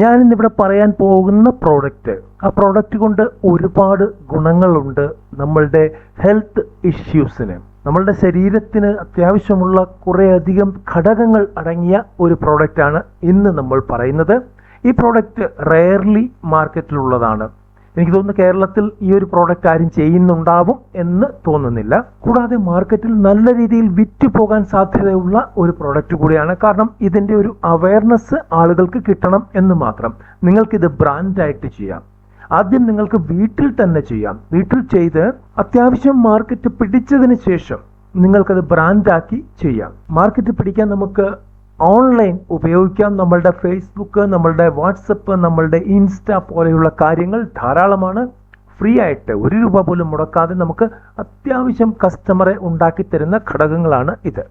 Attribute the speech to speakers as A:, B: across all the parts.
A: ഞാൻ ഇന്നിവിടെ പറയാൻ പോകുന്ന പ്രോഡക്റ്റ് ആ പ്രോഡക്റ്റ് കൊണ്ട് ഒരുപാട് ഗുണങ്ങളുണ്ട് നമ്മളുടെ ഹെൽത്ത് ഇഷ്യൂസിന് നമ്മളുടെ ശരീരത്തിന് അത്യാവശ്യമുള്ള കുറേയധികം ഘടകങ്ങൾ അടങ്ങിയ ഒരു പ്രോഡക്റ്റാണ് ഇന്ന് നമ്മൾ പറയുന്നത്. ഈ പ്രോഡക്റ്റ് റെയർലി മാർക്കറ്റിലുള്ളതാണ് എനിക്ക് തോന്നുന്നു കേരളത്തിൽ ഈ ഒരു പ്രോഡക്റ്റ് ആരും ചെയ്യുന്നുണ്ടാവും എന്ന് തോന്നുന്നില്ല. കൂടാതെ മാർക്കറ്റിൽ നല്ല രീതിയിൽ വിറ്റ് പോകാൻ സാധ്യതയുള്ള ഒരു പ്രോഡക്റ്റ് കൂടിയാണ്. കാരണം ഇതിന്റെ ഒരു അവയർനെസ് ആളുകൾക്ക് കിട്ടണം എന്ന് മാത്രം. നിങ്ങൾക്കിത് ബ്രാൻഡായിട്ട് ചെയ്യാം. ആദ്യം നിങ്ങൾക്ക് വീട്ടിൽ തന്നെ ചെയ്യാം. വീട്ടിൽ ചെയ്ത് അത്യാവശ്യം മാർക്കറ്റ് പിടിച്ചതിന് ശേഷം നിങ്ങൾക്കത് ബ്രാൻഡാക്കി ചെയ്യാം. മാർക്കറ്റ് പിടിക്കാൻ നമുക്ക് ഓൺലൈൻ ഉപയോഗിക്കാം. നമ്മളുടെ ഫേസ്ബുക്ക് നമ്മളുടെ വാട്സപ്പ് നമ്മളുടെ ഇൻസ്റ്റ പോലെയുള്ള കാര്യങ്ങൾ ധാരാളമാണ്. ഫ്രീ ആയിട്ട് ഒരു രൂപ പോലും മുടക്കാതെ നമുക്ക് അത്യാവശ്യം കസ്റ്റമറെ ഉണ്ടാക്കി തരുന്ന ഘടകങ്ങളാണ് ഇത്.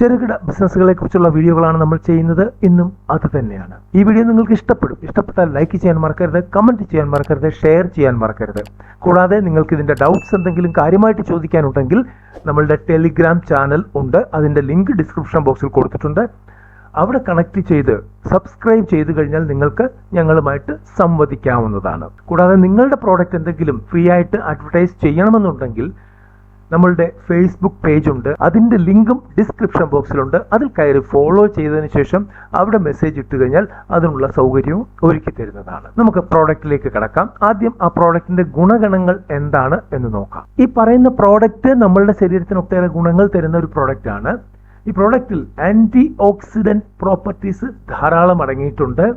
A: ചെറുകിട ബിസിനസ്സുകളെ കുറിച്ചുള്ള വീഡിയോകളാണ് നമ്മൾ ചെയ്യുന്നത്. ഇന്നും അത് തന്നെയാണ്. ഈ വീഡിയോ നിങ്ങൾക്ക് ഇഷ്ടപ്പെടും. ഇഷ്ടപ്പെട്ടാൽ ലൈക്ക് ചെയ്യാൻ മറക്കരുത് കമന്റ് ചെയ്യാൻ മറക്കരുത് ഷെയർ ചെയ്യാൻ മറക്കരുത്. കൂടാതെ നിങ്ങൾക്ക് ഇതിന്റെ ഡൗട്ട്സ് എന്തെങ്കിലും കാര്യമായിട്ട് ചോദിക്കാനുണ്ടെങ്കിൽ നമ്മളുടെ ടെലിഗ്രാം ചാനൽ ഉണ്ട്. അതിന്റെ ലിങ്ക് ഡിസ്ക്രിപ്ഷൻ ബോക്സിൽ കൊടുത്തിട്ടുണ്ട്. അവിടെ കണക്ട് ചെയ്ത് സബ്സ്ക്രൈബ് ചെയ്തു കഴിഞ്ഞാൽ നിങ്ങൾക്ക് ഞങ്ങളുമായിട്ട് സംവദിക്കാവുന്നതാണ്. കൂടാതെ നിങ്ങളുടെ പ്രോഡക്റ്റ് എന്തെങ്കിലും ഫ്രീ ആയിട്ട് അഡ്വർടൈസ് ചെയ്യണമെന്നുണ്ടെങ്കിൽ നമ്മളുടെ ഫേസ്ബുക്ക് പേജ് ഉണ്ട്. അതിന്റെ ലിങ്കും ഡിസ്ക്രിപ്ഷൻ ബോക്സിലുണ്ട് അതിൽ കയറി ഫോളോ ചെയ്തതിന് ശേഷം അവിടെ മെസ്സേജ് ഇട്ട് കഴിഞ്ഞാൽ അതിനുള്ള സൗകര്യവും ഒരുക്കി തരുന്നതാണ്. നമുക്ക് പ്രോഡക്റ്റിലേക്ക് കിടക്കാം. ആദ്യം ആ പ്രോഡക്റ്റിന്റെ ഗുണഗണങ്ങൾ എന്താണ് എന്ന് നോക്കാം. ഈ പറയുന്ന പ്രോഡക്റ്റ് നമ്മളുടെ ശരീരത്തിന് ഒട്ടേറെ ഗുണങ്ങൾ തരുന്ന ഒരു പ്രോഡക്റ്റ് ആണ്. ഈ പ്രോഡക്റ്റിൽ ആന്റി ഓക്സിഡന്റ് പ്രോപ്പർട്ടീസ് ധാരാളം അടങ്ങിയിട്ടുണ്ട്.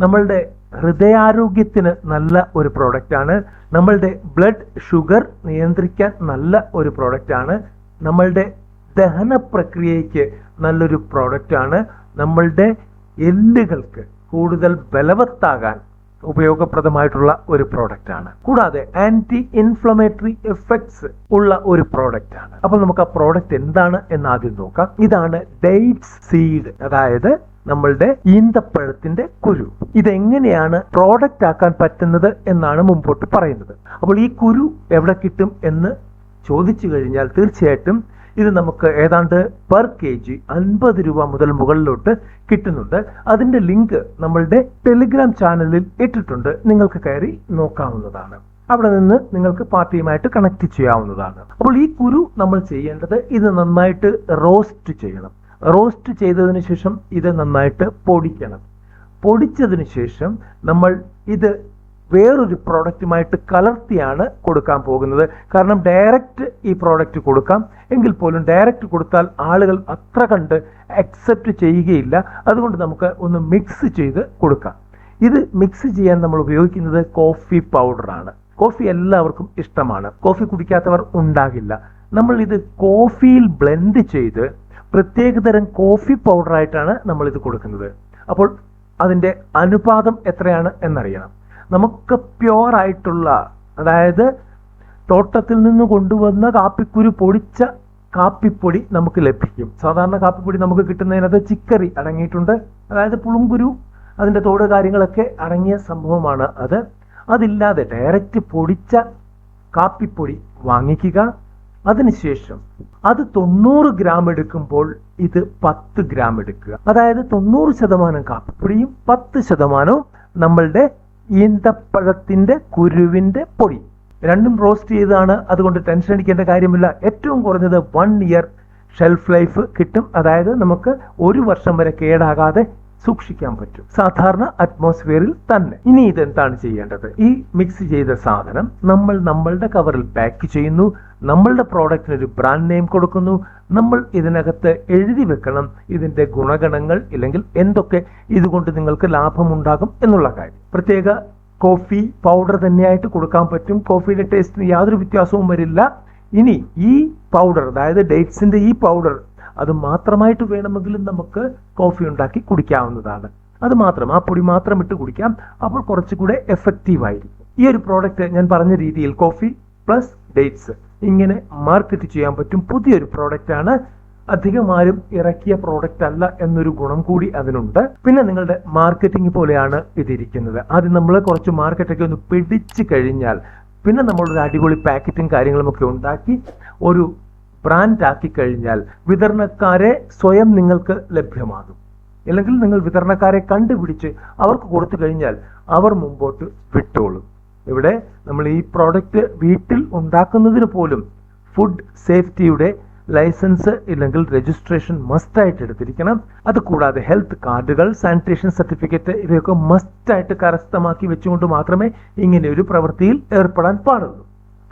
A: നമ്മളുടെ ഹൃദയാരോഗ്യത്തിന് നല്ല ഒരു പ്രോഡക്റ്റ് ആണ്. നമ്മളുടെ ബ്ലഡ് ഷുഗർ നിയന്ത്രിക്കാൻ നല്ല ഒരു പ്രോഡക്റ്റ് ആണ്. നമ്മളുടെ ദഹന പ്രക്രിയയ്ക്ക് നല്ലൊരു പ്രോഡക്റ്റ് ആണ്. നമ്മളുടെ എല്ലുകൾക്ക് കൂടുതൽ ബലവത്താകാൻ ഉപയോഗപ്രദമായിട്ടുള്ള ഒരു പ്രോഡക്റ്റ് ആണ്. കൂടാതെ ആന്റി ഇൻഫ്ലമേറ്ററി എഫക്ട്സ് ഉള്ള ഒരു പ്രോഡക്റ്റ് ആണ്. അപ്പോൾ നമുക്ക് ആ പ്രോഡക്റ്റ് എന്താണ് എന്ന് ആദ്യം നോക്കാം. ഇതാണ് ഡേറ്റ്സ് സീഡ് അതായത് നമ്മളുടെ ഈന്തപ്പഴത്തിന്റെ കുരു. ഇതെങ്ങനെയാണ് പ്രോഡക്റ്റ് ആക്കാൻ പറ്റുന്നത് എന്നാണ് മുമ്പോട്ട് പറയുന്നത്. അപ്പോൾ ഈ കുരു എവിടെ കിട്ടും എന്ന് ചോദിച്ചു കഴിഞ്ഞാൽ തീർച്ചയായിട്ടും ഇത് നമുക്ക് ഏതാണ്ട് പെർ കെ ജി അൻപത് രൂപ മുതൽ മുകളിലോട്ട് കിട്ടുന്നുണ്ട്. അതിന്റെ ലിങ്ക് നമ്മളുടെ ടെലിഗ്രാം ചാനലിൽ ഇട്ടിട്ടുണ്ട്. നിങ്ങൾക്ക് കയറി നോക്കാവുന്നതാണ്. അവിടെ നിന്ന് നിങ്ങൾക്ക് പാർട്ടിയുമായിട്ട് കണക്ട് ചെയ്യാവുന്നതാണ്. അപ്പോൾ ഈ കുരു നമ്മൾ ചെയ്യേണ്ടത് ഇത് നന്നായിട്ട് റോസ്റ്റ് ചെയ്യണം. റോസ്റ്റ് ചെയ്തതിന് ശേഷം ഇത് നന്നായിട്ട് പൊടിക്കണം. പൊടിച്ചതിന് ശേഷം നമ്മൾ ഇത് വേറൊരു പ്രോഡക്റ്റുമായിട്ട് കലർത്തിയാണ് കൊടുക്കാൻ പോകുന്നത്. കാരണം ഡയറക്റ്റ് ഈ പ്രോഡക്റ്റ് കൊടുക്കാം. എങ്കിൽ പോലും ഡയറക്റ്റ് കൊടുത്താൽ ആളുകൾ അത്ര കണ്ട് അക്സെപ്റ്റ് ചെയ്യുകയില്ല. അതുകൊണ്ട് നമുക്ക് ഒന്ന് മിക്സ് ചെയ്ത് കൊടുക്കാം. ഇത് മിക്സ് ചെയ്യാൻ നമ്മൾ ഉപയോഗിക്കുന്നത് കോഫി പൗഡറാണ് കോഫി എല്ലാവർക്കും ഇഷ്ടമാണ്. കോഫി കുടിക്കാത്തവർ ഉണ്ടാകില്ല. നമ്മൾ ഇത് കോഫിയിൽ ബ്ലെൻഡ് ചെയ്ത് പ്രത്യേകതരം കോഫി പൗഡറായിട്ടാണ് നമ്മൾ ഇത് കൊടുക്കുന്നത്. അപ്പോൾ അതിന്റെ അനുപാതം എത്രയാണ് എന്നറിയണം. നമുക്ക് പ്യുവർ ആയിട്ടുള്ള അതായത് തോട്ടത്തിൽ നിന്ന് കൊണ്ടുവന്ന കാപ്പിക്കുരു പൊടിച്ച കാപ്പിപ്പൊടി നമുക്ക് ലഭിക്കും. സാധാരണ കാപ്പിപ്പൊടി നമുക്ക് കിട്ടുന്നതിനകത്ത് ചിക്കറി അടങ്ങിയിട്ടുണ്ട്. അതായത് പുളുങ്കുരു അതിന്റെ തോട് കാര്യങ്ങളൊക്കെ അടങ്ങിയ സംഭവമാണ് അത്. അതില്ലാതെ ഡയറക്റ്റ് പൊടിച്ച കാപ്പിപ്പൊടി വാങ്ങിക്കുക. അതിനുശേഷം അത് തൊണ്ണൂറ് ഗ്രാം എടുക്കുമ്പോൾ ഇത് പത്ത് ഗ്രാം എടുക്കുക. അതായത് തൊണ്ണൂറ് ശതമാനം കാപ്പിപ്പൊടിയും പത്ത് ശതമാനവും നമ്മളുടെ ഈന്തപ്പഴത്തിന്റെ കുരുവിന്റെ പൊടി. രണ്ടും റോസ്റ്റ് ചെയ്താണ് അതുകൊണ്ട് ടെൻഷൻ അടിക്കേണ്ട കാര്യമില്ല. ഏറ്റവും കുറഞ്ഞത് വൺ ഇയർ ഷെൽഫ് ലൈഫ് കിട്ടും. അതായത് നമുക്ക് ഒരു വർഷം വരെ കേടാകാതെ സൂക്ഷിക്കാൻ പറ്റും. സാധാരണ അറ്റ്മോസ്ഫിയറിൽ തന്നെ. ഇനി ഇതെന്താണ് ചെയ്യേണ്ടത്? ഈ മിക്സ് ചെയ്ത സാധനം നമ്മൾ നമ്മളുടെ കവറിൽ പാക്ക് ചെയ്യുന്നു. നമ്മളുടെ പ്രോഡക്റ്റിന് ഒരു ബ്രാൻഡ് നെയിം കൊടുക്കുന്നു. നമ്മൾ ഇതിനകത്ത് എഴുതി വെക്കണം. ഇതിന്റെ ഗുണഗണങ്ങൾ ഇല്ലെങ്കിൽ എന്തൊക്കെ ഇതുകൊണ്ട് നിങ്ങൾക്ക് ലാഭമുണ്ടാകും എന്നുള്ള കാര്യം. പ്രത്യേക കോഫി പൗഡർ തന്നെയായിട്ട് കൊടുക്കാൻ പറ്റും. കോഫിയുടെ ടേസ്റ്റിന് യാതൊരു വ്യത്യാസവും വരില്ല. ഇനി ഈ പൗഡർ അതായത് ഡേറ്റ്സിന്റെ ഈ പൗഡർ അത് മാത്രമായിട്ട് വേണമെങ്കിലും നമുക്ക് കോഫി ഉണ്ടാക്കി കുടിക്കാവുന്നതാണ്. അത് മാത്രം ആ പൊടി മാത്രം ഇട്ട് കുടിക്കാം. അപ്പോൾ കുറച്ചുകൂടെ എഫക്റ്റീവ് ആയിരിക്കും. ഈ ഒരു പ്രോഡക്റ്റ് ഞാൻ പറഞ്ഞ രീതിയിൽ കോഫി പ്ലസ് ഡേറ്റ്സ് ഇങ്ങനെ മാർക്കറ്റ് ചെയ്യാൻ പറ്റും. പുതിയൊരു പ്രോഡക്റ്റ് ആണ്. അധികം ആരും ഇറക്കിയ പ്രോഡക്റ്റ് അല്ല എന്നൊരു ഗുണം കൂടി അതിനുണ്ട്. പിന്നെ നിങ്ങളുടെ മാർക്കറ്റിംഗ് പോലെയാണ് ഇതിരിക്കുന്നത്. ആദ്യം നമ്മൾ കുറച്ച് മാർക്കറ്റൊക്കെ ഒന്ന് പിടിച്ചു കഴിഞ്ഞാൽ പിന്നെ നമ്മളൊരു അടിപൊളി പാക്കറ്റും കാര്യങ്ങളും ഒക്കെ ഉണ്ടാക്കി ഒരു ബ്രാൻഡ് ആക്കി കഴിഞ്ഞാൽ വിതരണക്കാരെ സ്വയം നിങ്ങൾക്ക് ലഭ്യമാകും. അല്ലെങ്കിൽ നിങ്ങൾ വിതരണക്കാരെ കണ്ടുപിടിച്ച് അവർക്ക് കൊടുത്തു കഴിഞ്ഞാൽ അവർ മുമ്പോട്ട് വിട്ടോളും. ഇവിടെ നമ്മൾ ഈ പ്രോഡക്റ്റ് വീട്ടിൽ ഉണ്ടാക്കുന്നതിന് പോലും ഫുഡ് സേഫ്റ്റിയുടെ ലൈസൻസ് ഇല്ലെങ്കിൽ രജിസ്ട്രേഷൻ മസ്റ്റ് ആയിട്ട് എടുത്തിരിക്കണം. അത് കൂടാതെ ഹെൽത്ത് കാർഡുകൾ സാനിറ്റേഷൻ സർട്ടിഫിക്കറ്റ് ഇവയൊക്കെ മസ്റ്റ് ആയിട്ട് കരസ്ഥമാക്കി വെച്ചുകൊണ്ട് മാത്രമേ ഇങ്ങനെ ഒരു പ്രവൃത്തിയിൽ ഏർപ്പെടാൻ പാടുള്ളൂ.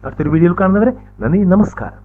A: അടുത്തൊരു വീഡിയോയിൽ കാണുന്നവരെ നന്ദി നമസ്കാരം.